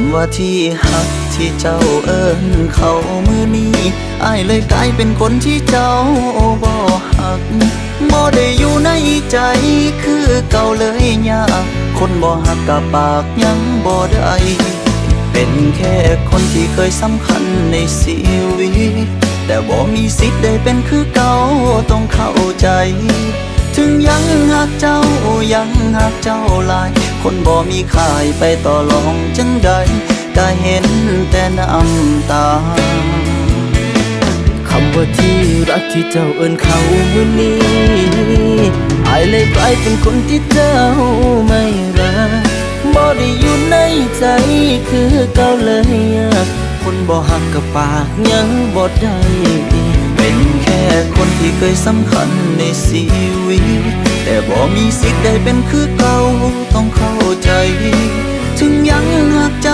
ำว่าที่หักที่เจ้าเอิ้นเขามือนี้อายเลยกลายเป็นคนที่เจ้าบ่หักบ่ได้อยู่ในใจคือเก่าเลยยากคนบ่หักกับปากยังบ่ได้เป็นแค่คนที่เคยสำคัญในชีวิตแต่บ่มีสิทธิ์ได้เป็นคือเก่าต้องเข้าใจ ถึงยัง กเจ้ายังหักเจ้าหลาย คนบ่มีค่ายไปต่อรองจังใดก็เห็นแต่น้ำตาคำว่าที่รักที่เจ้าเอิ้นเขามือนี้อายเลยกลายเป็นคนที่เจ้าไม่รักบ่ได้อยู่ในใจคือเก่าเลยอะคนบ่หักกับปากยังบ่ได้เป็นแค่คนที่เคยสำคัญในชีวิต แต่บ่มีสิทธิ์ได้เป็นคือเก่าต